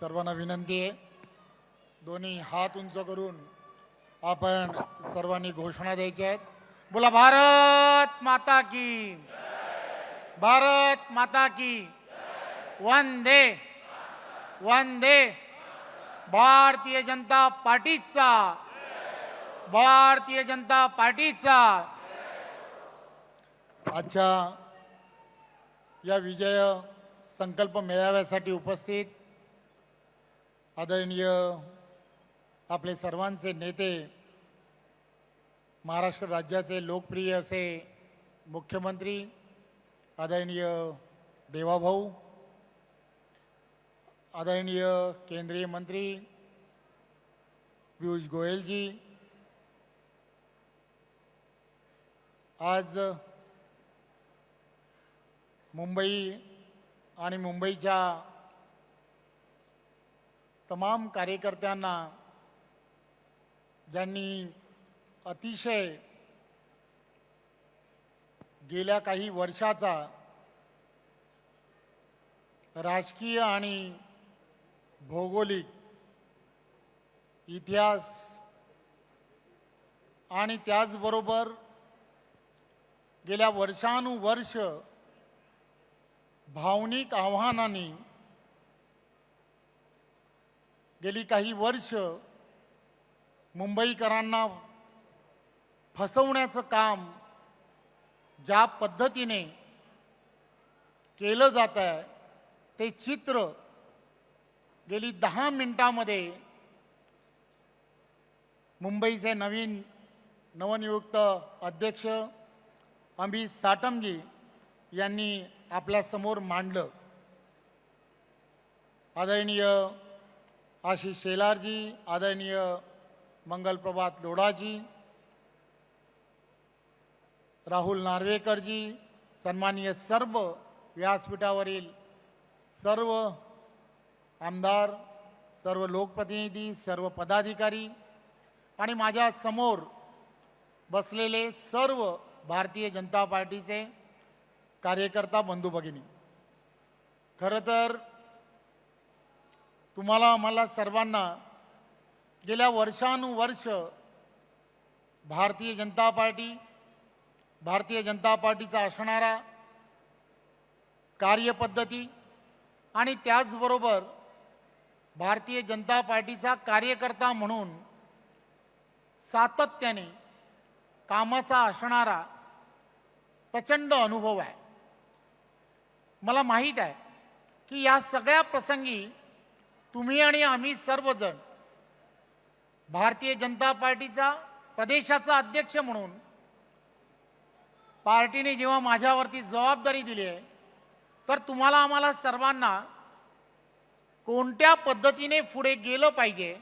सर्वांना विनंती आहे. दोन्ही हात उंच करून आपण सर्वांनी घोषणा द्यायच्या आहेत. बोला भारत माता की भारत माता की वंदे वंदे भारतीय जनता पार्टीचा भारतीय जनता पार्टीचा आजच्या या विजय संकल्प मेळाव्यासाठी उपस्थित आदरणीय आपले सर्वांचे नेते महाराष्ट्र राज्याचे लोकप्रिय असे मुख्यमंत्री आदरणीय देवाभाऊ आदरणीय केंद्रीय मंत्री पियुष गोयलजी आज मुंबई आणि मुंबईच्या तमाम कार्यकर्त्यांना ज्यांनी अतिशय गेल्या काही वर्षाचा राजकीय आणि भौगोलिक इतिहास आणि त्याचबरोबर गेल्या वर्षानुवर्ष भावनिक आव्हानांनी गेली काही वर्ष मुंबईकरांना फसवण्याचं काम ज्या पद्धतीने केलं जात आहे ते चित्र गेली दहा मिनिटामध्ये मुंबईचे नवीन नवनियुक्त अध्यक्ष अमित साटमजी यांनी आपल्यासमोर मांडलं. आदरणीय आशिष शेलारजी आदरणीय मंगलप्रभात लोढाजी राहुल नार्वेकरजी सन्माननीय सर्व व्यासपीठावरील सर्व आमदार सर्व लोकप्रतिनिधी सर्व पदाधिकारी आणि माझ्यासमोर बसलेले सर्व भारतीय जनता पार्टीचे कार्यकर्ता बंधू भगिनी. खरं तर तुम्हाला आम्हाला सर्वांना गेल्या वर्षानुवर्ष भारतीय जनता पार्टी भारतीय जनता पार्टीचा असणारा कार्यपद्धती आणि त्याचबरोबर भारतीय जनता पार्टीचा कार्यकर्ता म्हणून सातत्याने कामाचा असणारा प्रचंड अनुभव आहे. मला माहीत आहे की या सगळ्या प्रसंगी तुम्ही आणि आम्ही सर्वजण भारतीय जनता पार्टीचा प्रदेशाचा अध्यक्ष म्हणून पार्टीने जेव्हा माझ्यावरती जबाबदारी दिली आहे तर तुम्हाला आम्हाला सर्वांना कोणत्या पद्धतीने पुढे गेलं पाहिजे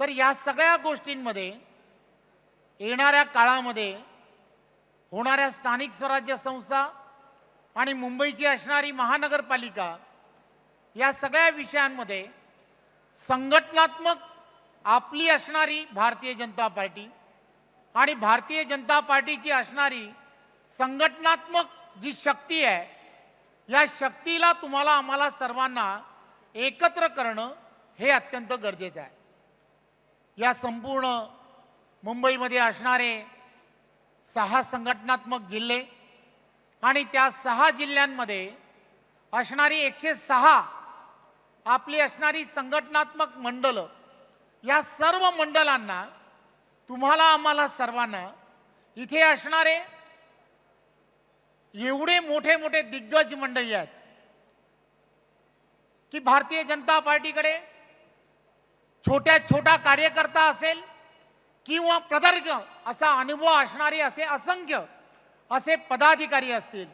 तर या सगळ्या गोष्टींमध्ये येणाऱ्या काळामध्ये होणाऱ्या स्थानिक स्वराज्य संस्था आणि मुंबईची असणारी महानगरपालिका या सगळ्या विषयांमध्ये संघटनात्मक आपली असणारी भारतीय जनता पार्टी आणि भारतीय जनता पार्टीची असणारी संघटनात्मक जी शक्ती आहे या शक्तीला तुम्हाला आम्हाला सर्वांना एकत्र करणं हे अत्यंत गरजेचं आहे. या संपूर्ण मुंबईमध्ये असणारे सहा संघटनात्मक जिल्हे आणि त्या सहा जिल्ह्यांमध्ये असणारी एकशे सहा आपली असणारी संघटनात्मक मंडळं या सर्व मंडळांना तुम्हाला आम्हाला सर्वांना इथे असणारे एवढे मोठे मोठे दिग्गज मंडळी आहेत की भारतीय जनता पार्टीकडे छोट्या छोटा कार्यकर्ता असेल किंवा प्रदर्ग असा अनुभव असणारे असे असंख्य असे पदाधिकारी असतील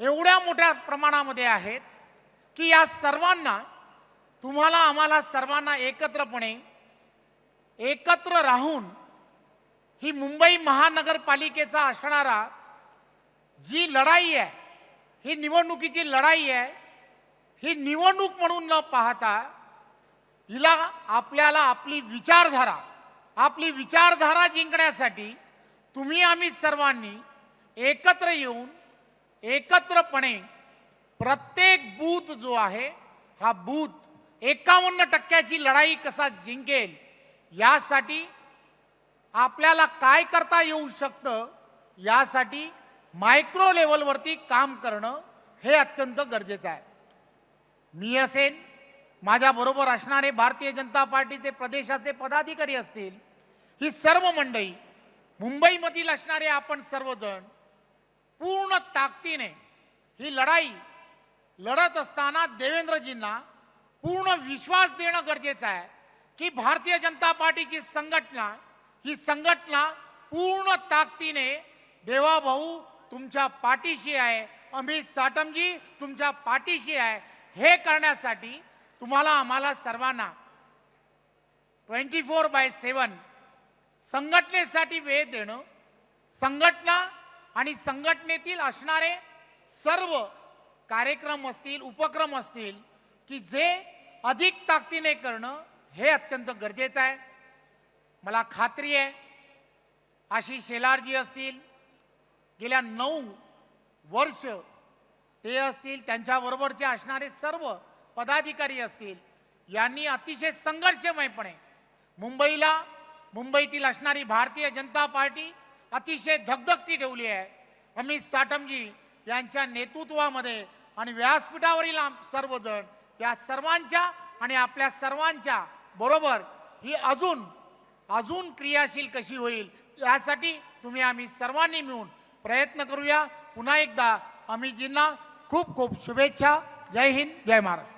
एवढ्या मोठ्या प्रमाणामध्ये आहेत की या सर्वांना तुम्हाला आम्हाला सर्वांना एकत्रपणे एकत्र राहून ही मुंबई महानगरपालिकेचा असणारा जी लढाई आहे ही निवडणुकीची लढाई आहे ही निवडणूक म्हणून न पाहता हिला आपल्याला आपली विचारधारा आपली विचारधारा जिंकण्यासाठी तुम्ही आम्ही सर्वांनी एकत्र येऊन एकत्रपणे प्रत्येक बूथ जो आहे हा बूथ एकावन्न टक्क्याची लढाई कसा जिंकेल यासाठी आपल्याला काय करता येऊ शकतं यासाठी मायक्रो लेवलवरती काम करणं हे अत्यंत गरजेचं आहे. मी असेन माझ्याबरोबर असणारे भारतीय जनता पार्टीचे प्रदेशाचे पदाधिकारी असतील ही सर्व मंडळी मुंबईमधील असणारे आपण सर्वजण पूर्ण ताकदीने ही लढाई लढत असताना देवेंद्रजींना पूर्ण विश्वास देणं गरजेचं आहे की भारतीय जनता पार्टीची संघटना ही संघटना पूर्ण ताकदीने देवाभाऊ तुमच्या पाठीशी आहे अमित साटमजी तुमच्या पाठीशी आहे हे करण्यासाठी तुम्हाला आम्हाला सर्वांना ट्वेंटी फोर बाय सेवन संघटनेसाठी वेळ देणं संघटना आणि संघटनेतील असणारे सर्व कार्यक्रम असतील उपक्रम असतील की जे अधिक ताकदीने करणं हे अत्यंत गरजेचं आहे. मला खात्री आहे आशिष शेलारजी असतील गेल्या नऊ वर्ष ते असतील त्यांच्याबरोबरचे असणारे सर्व पदाधिकारी असतील यांनी अतिशय संघर्षमयपणे मुंबईला मुंबईतील असणारी भारतीय जनता पार्टी अतिशय धगधगती ठेवली आहे. अमित साटमजी यांच्या नेतृत्वामध्ये आणि व्यासपीठावरील आम- सर्वजण या सर्वांच्या आणि आपल्या सर्वांच्या बरोबर ही अजून अजून क्रियाशील कशी होईल यासाठी तुम्ही आम्ही सर्वांनी मिळून प्रयत्न करूया. पुन्हा एकदा अमितजींना खूप खूप शुभेच्छा. जय हिंद जय महाराष्ट्र.